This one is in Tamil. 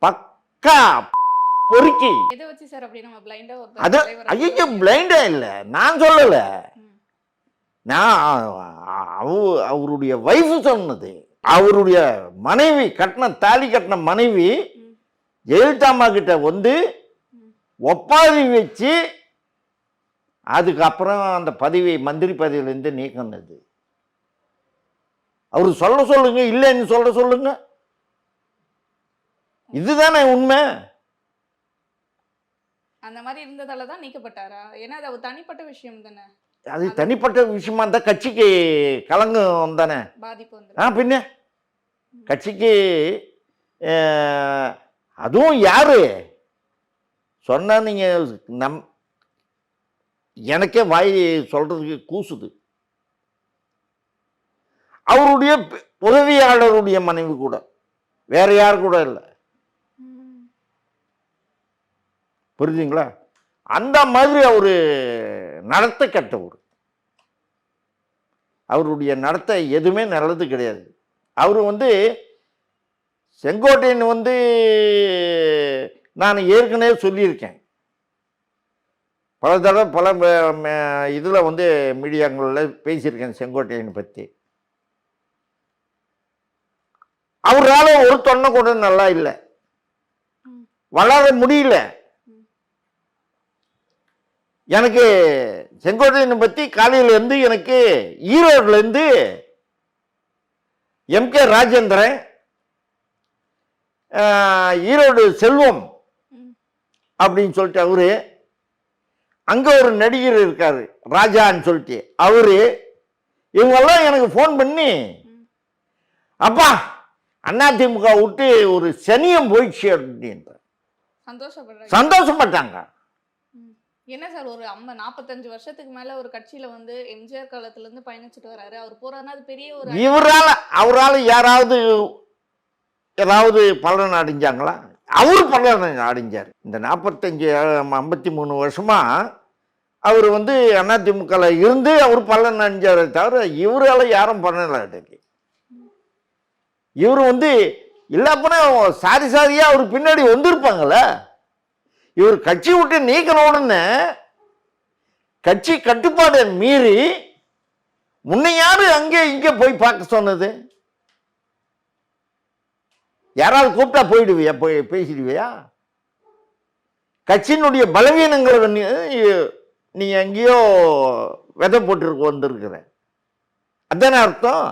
பக்கா பொறுக்கி. அது ஐயோ பிளைண்டா இல்லை. நான் சொல்லலை. நான் அவ- அவருடைய வைஃப் சொன்னது. அவருடைய மனைவி கட்டின தாலி கட்டின மனைவி ம். ஜெயலலிதா அம்மா கிட்ட வந்து ம். ஒப்பாரி வச்சு அதுக்கப்புறம் அந்த பதவி மந்திரி பதவியிலேருந்து நீக்கினது. அவர் சொல்ல சொல்லுங்க இல்லைன்னு சொல்ல சொல்லுங்க. இதுதானே உண்மை? அந்த மாதிரி இருந்ததால தான் நீக்கப்பட்டாரா? ஏன்னா அது தனிப்பட்ட விஷயம் தானே. அது தனிப்பட்ட விஷயமா இருந்தால் கட்சிக்கு கலங்கும் தானே. பாதிப்பு ஆ பின்ன? கட்சிக்கு அதுவும் யாரு? சொன்னா நீங்க நம் எனக்கே வாய் சொல்றதுக்கு கூசுது. அவருடைய உதவியாளருடைய மனைவி கூட. வேற யார் கூட இல்லை. புரியுதுங்களா அந்த மாதிரி அவரு நடத்த கெட்டவர். அவருடைய நடத்தை எதுவுமே நல்லது கிடையாது. அவர் வந்து செங்கோட்டையன் வந்து நான் ஏற்கனவே சொல்லியிருக்கேன். பல தடவை பல இதில் வந்து மீடியாங்களில் பேசியிருக்கேன் செங்கோட்டையன் பற்றி அவரால் ஒரு தொன்னை கூட நல்லா இல்லை. வளர முடியல. எனக்கு செங்கோட்டையனை பற்றி காலையிலேருந்து எனக்கு ஈரோட்லேருந்து எம்கே ராஜேந்திரன் ஈரோடு செல்வம். அப்படின்னு சொல்லிட்டு அவரு அங்கே ஒரு நடிகர் இருக்காரு ராஜான்னு சொல்லிட்டு அவரு இவங்கெல்லாம் எனக்கு ஃபோன் பண்ணி. அப்பா அதிமுக விட்டு ஒரு சனியம் போயிடுச்சு அப்படின்ற சந்தோஷப்பட்டாங்க. என்ன சார் ஒரு அம்மா நாற்பத்தஞ்சு வருஷத்துக்கு மேல ஒரு கட்சியில வந்து எம்ஜிஆர் காலத்துல இருந்து பயணிச்சுட்டு வராரு. அவர் போறாருன்னா அது பெரிய ஒரு இவரால் அவரால் யாராவது ஏதாவது பலன் அடைஞ்சாங்களா? அவர் பலன் அடைஞ்சார். இந்த நாற்பத்தஞ்சு ஐம்பத்தி மூணு வருஷமா அவர் வந்து அதிமுகவில் இருந்து அவர் பலன் அடைஞ்சாரே தவிர இவரால் யாரும் பண்ணல இன்னைக்கு இவர் வந்து இல்லாப்பனா சாரி சாரியாக அவர் பின்னாடி வந்திருப்பாங்கல்ல? இவர் கட்சி விட்டு நீக்கின உடனே கட்சி கட்டுப்பாடை மீறி முன்ன யாரு அங்கே இங்கே போய் பார்க்க சொன்னது? யாராவது கூப்பிட்டா போயிடுவியா? போய் பேசிடுவியா? கட்சியினுடைய பலவீனங்களை நீ எங்கேயோ விதை போட்டு வந்திருக்கிற அதானே அர்த்தம்?